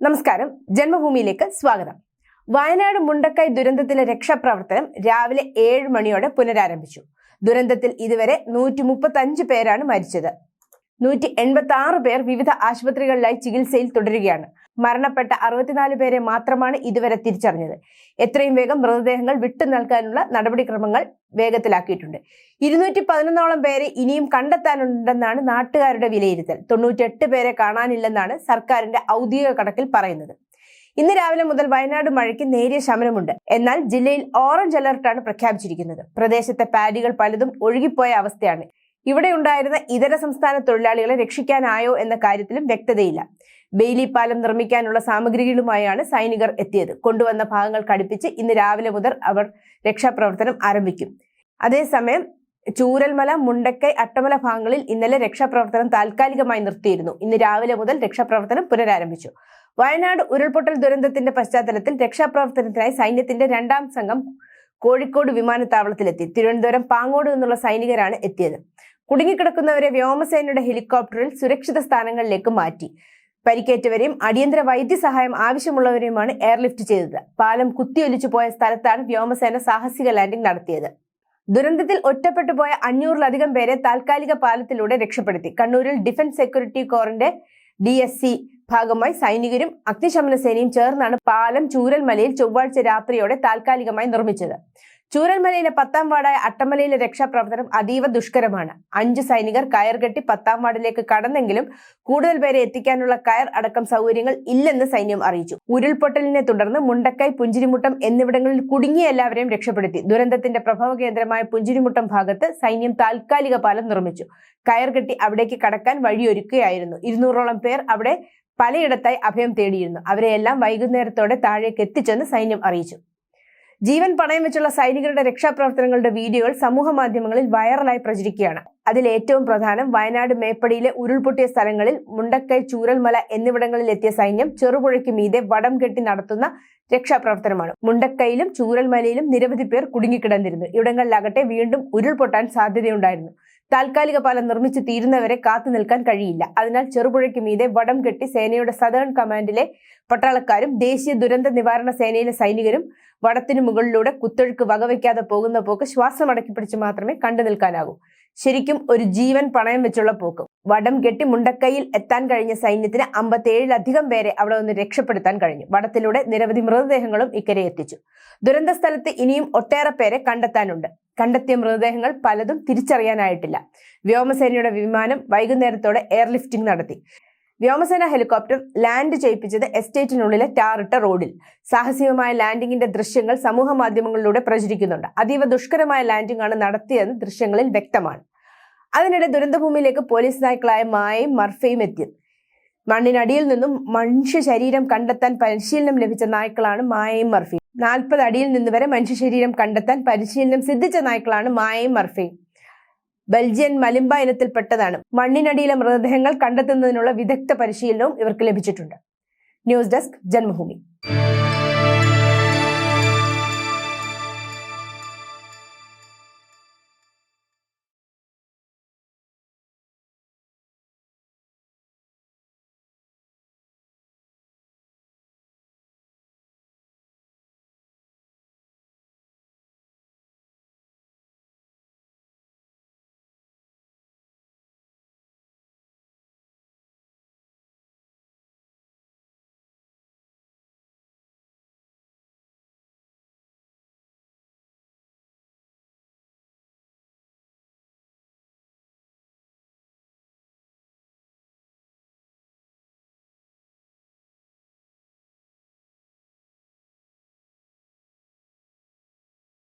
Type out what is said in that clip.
നമസ്കാരം. ജന്മഭൂമിയിലേക്ക് സ്വാഗതം. വയനാട് മുണ്ടക്കൈ ദുരന്തത്തിലെ രക്ഷാപ്രവർത്തനം രാവിലെ ഏഴ് മണിയോടെ പുനരാരംഭിച്ചു. ദുരന്തത്തിൽ ഇതുവരെ നൂറ്റി മുപ്പത്തി അഞ്ച് പേരാണ് മരിച്ചത്. നൂറ്റി എൺപത്തി ആറ് പേർ വിവിധ ആശുപത്രികളിലായി ചികിത്സയിൽ തുടരുകയാണ്. മരണപ്പെട്ട അറുപത്തിനാല് പേരെ മാത്രമാണ് ഇതുവരെ തിരിച്ചറിഞ്ഞത്. എത്രയും വേഗം മൃതദേഹങ്ങൾ വിട്ടു നൽകാനുള്ള നടപടിക്രമങ്ങൾ വേഗത്തിലാക്കിയിട്ടുണ്ട്. ഇരുന്നൂറ്റി പതിനൊന്നോളം പേരെ ഇനിയും കണ്ടെത്താനുണ്ടെന്നാണ് നാട്ടുകാരുടെ വിലയിരുത്തൽ. തൊണ്ണൂറ്റെട്ട് പേരെ കാണാനില്ലെന്നാണ് സർക്കാരിന്റെ ഔദ്യോഗിക കണക്കിൽ പറയുന്നത്. ഇന്ന് രാവിലെ മുതൽ വയനാട് മഴയ്ക്ക് നേരിയ ശമനമുണ്ട്. എന്നാൽ ജില്ലയിൽ ഓറഞ്ച് അലർട്ടാണ് പ്രഖ്യാപിച്ചിരിക്കുന്നത്. പ്രദേശത്തെ പാഡികൾ പലതും ഒഴുകിപ്പോയ അവസ്ഥയാണ്. ഇവിടെ ഉണ്ടായിരുന്ന ഇതര സംസ്ഥാന തൊഴിലാളികളെ രക്ഷിക്കാനായോ എന്ന കാര്യത്തിലും വ്യക്തതയില്ല. ബെയിലി പാലം നിർമ്മിക്കാനുള്ള സാമഗ്രികളുമായാണ് സൈനികർ എത്തിയത്. കൊണ്ടുവന്ന ഭാഗങ്ങൾ കടുപ്പിച്ച് ഇന്ന് രാവിലെ മുതൽ അവർ രക്ഷാപ്രവർത്തനം ആരംഭിക്കും. അതേസമയം ചൂരൽമല മുണ്ടക്കൈ അട്ടമല ഭാഗങ്ങളിൽ ഇന്നലെ രക്ഷാപ്രവർത്തനം താൽക്കാലികമായി നിർത്തിയിരുന്നു. ഇന്ന് രാവിലെ മുതൽ രക്ഷാപ്രവർത്തനം പുനരാരംഭിച്ചു. വയനാട് ഉരുൾപൊട്ടൽ ദുരന്തത്തിന്റെ പശ്ചാത്തലത്തിൽ രക്ഷാപ്രവർത്തനത്തിനായി സൈന്യത്തിന്റെ രണ്ടാം സംഘം കോഴിക്കോട് വിമാനത്താവളത്തിലെത്തി. തിരുവനന്തപുരം പാങ്ങോട് നിന്നുള്ള സൈനികരാണ് എത്തിയത്. കുടുങ്ങിക്കിടക്കുന്നവരെ വ്യോമസേനയുടെ ഹെലികോപ്റ്ററിൽ സുരക്ഷിത സ്ഥാനങ്ങളിലേക്ക് മാറ്റി. പരിക്കേറ്റവരെയും അടിയന്തര വൈദ്യസഹായം ആവശ്യമുള്ളവരെയുമാണ് എയർലിഫ്റ്റ് ചെയ്തത്. പാലം കുത്തിയൊലിച്ചു പോയ സ്ഥലത്താണ് വ്യോമസേന സാഹസിക ലാൻഡിംഗ് നടത്തിയത്. ദുരന്തത്തിൽ ഒറ്റപ്പെട്ടു പോയ അഞ്ഞൂറിലധികം പേരെ താൽക്കാലിക പാലത്തിലൂടെ രക്ഷപ്പെടുത്തി. കണ്ണൂരിൽ ഡിഫൻസ് സെക്യൂരിറ്റി കോറിന്റെ ഡി എസ് സി ഭാഗമായി സൈനികരും അഗ്നിശമന സേനയും ചേർന്നാണ് പാലം ചൂരൽമലയിൽ ചൊവ്വാഴ്ച രാത്രിയോടെ താൽക്കാലികമായി നിർമ്മിച്ചത്. ചൂരൽമലയിലെ പത്താം വാർഡായ അട്ടമലയിലെ രക്ഷാപ്രവർത്തനം അതീവ ദുഷ്കരമാണ്. അഞ്ച് സൈനികർ കയർ കെട്ടി പത്താം വാർഡിലേക്ക് കടന്നെങ്കിലും കൂടുതൽ പേരെ എത്തിക്കാനുള്ള കയർ അടക്കം സൗകര്യങ്ങൾ ഇല്ലെന്ന് സൈന്യം അറിയിച്ചു. ഉരുൾപൊട്ടലിനെ തുടർന്ന് മുണ്ടക്കൈ പുഞ്ചിരിമുട്ടം എന്നിവിടങ്ങളിൽ കുടുങ്ങിയ എല്ലാവരെയും രക്ഷപ്പെടുത്തി. ദുരന്തത്തിന്റെ പ്രഭവ കേന്ദ്രമായ പുഞ്ചിരിമുട്ടം ഭാഗത്ത് സൈന്യം താൽക്കാലിക പാലം നിർമ്മിച്ചു. കയർ കെട്ടി അവിടേക്ക് കടക്കാൻ വഴിയൊരുക്കുകയായിരുന്നു. ഇരുന്നൂറോളം പേർ അവിടെ പലയിടത്തായി അഭയം തേടിയിരുന്നു. അവരെയെല്ലാം വൈകുന്നേരത്തോടെ താഴേക്ക് എത്തിച്ചെന്ന് സൈന്യം അറിയിച്ചു. ജീവൻ പണയം വെച്ചുള്ള സൈനികരുടെ രക്ഷാപ്രവർത്തനങ്ങളുടെ വീഡിയോകൾ സമൂഹ മാധ്യമങ്ങളിൽ വൈറലായി പ്രചരിക്കുകയാണ്. അതിൽ ഏറ്റവും പ്രധാനം വയനാട് മേപ്പടിയിലെ ഉരുൾപൊട്ടിയ സ്ഥലങ്ങളിൽ മുണ്ടക്കൈ ചൂരൽമല എന്നിവിടങ്ങളിൽ എത്തിയ സൈന്യം ചെറുപുഴയ്ക്ക് മീതെ വടം കെട്ടി നടത്തുന്ന രക്ഷാപ്രവർത്തനമാണ്. മുണ്ടക്കൈയിലും ചൂരൽമലയിലും നിരവധി പേർ കുടുങ്ങിക്കിടന്നിരുന്നു. ഇവിടങ്ങളിലാകട്ടെ വീണ്ടും ഉരുൾപൊട്ടാൻ സാധ്യതയുണ്ടായിരുന്നു. താൽക്കാലിക പാലം നിർമ്മിച്ചു തീരുന്നവരെ കാത്തു നിൽക്കാൻ കഴിയില്ല. അതിനാൽ ചെറുപുഴയ്ക്ക് മീതെ വടം കെട്ടി സേനയുടെ സദേൺ കമാൻഡിലെ പട്ടാളക്കാരും ദേശീയ ദുരന്ത നിവാരണ സേനയിലെ സൈനികരും വടത്തിനു മുകളിലൂടെ കുത്തൊഴുക്ക് വകവയ്ക്കാതെ പോകുന്ന പോക്ക് ശ്വാസം അടക്കി പിടിച്ച് മാത്രമേ കണ്ടു നിൽക്കാനാകൂ. ശരിക്കും ഒരു ജീവൻ പണയം വെച്ചുള്ള പോക്ക്. വടം കെട്ടി മുണ്ടക്കൈയിൽ എത്താൻ കഴിഞ്ഞ സൈന്യത്തിന് അമ്പത്തേഴിലധികം പേരെ അവിടെ ഒന്ന് രക്ഷപ്പെടുത്താൻ കഴിഞ്ഞു. വടത്തിലൂടെ നിരവധി മൃതദേഹങ്ങളും ഇക്കരെ എത്തിച്ചു. ദുരന്ത സ്ഥലത്ത് ഇനിയും ഒട്ടേറെ പേരെ കണ്ടെത്താനുണ്ട്. കണ്ടെത്തിയ മൃതദേഹങ്ങൾ പലതും തിരിച്ചറിയാനായിട്ടില്ല. വ്യോമസേനയുടെ വിമാനം വൈകുന്നേരത്തോടെ എയർലിഫ്റ്റിംഗ് നടത്തി. വ്യോമസേന ഹെലികോപ്റ്റർ ലാൻഡ് ചെയ്യിപ്പിച്ചത് എസ്റ്റേറ്റിനുള്ളിലെ ടാറിട്ട റോഡിൽ. സാഹസികമായ ലാൻഡിംഗിന്റെ ദൃശ്യങ്ങൾ സമൂഹ മാധ്യമങ്ങളിലൂടെ പ്രചരിക്കുന്നുണ്ട്. അതീവ ദുഷ്കരമായ ലാൻഡിംഗ് ആണ് നടത്തിയെന്ന് ദൃശ്യങ്ങളിൽ വ്യക്തമാണ്. അതിനിടെ ദുരന്തഭൂമിയിലേക്ക് പോലീസ് നായ്ക്കളായ മായയും മർഫയും എത്തി. മണ്ണിനടിയിൽ നിന്നും മനുഷ്യ ശരീരം കണ്ടെത്താൻ പരിശീലനം ലഭിച്ച നായ്ക്കളാണ് മായയും മർഫയും. നാൽപ്പത് അടിയിൽ നിന്ന് വരെ മനുഷ്യ ശരീരം കണ്ടെത്താൻ പരിശീലനം സിദ്ധിച്ച നായ്ക്കളാണ് മായയും മർഫയും. ബെൽജിയൻ മലിമ്പ ഇനത്തിൽപ്പെട്ടതാണ്. മണ്ണിനടിയിലെ മൃതദേഹങ്ങൾ കണ്ടെത്തുന്നതിനുള്ള വിദഗ്ധ പരിശീലനവും ഇവർക്ക് ലഭിച്ചിട്ടുണ്ട്. News desk Janmabhumi.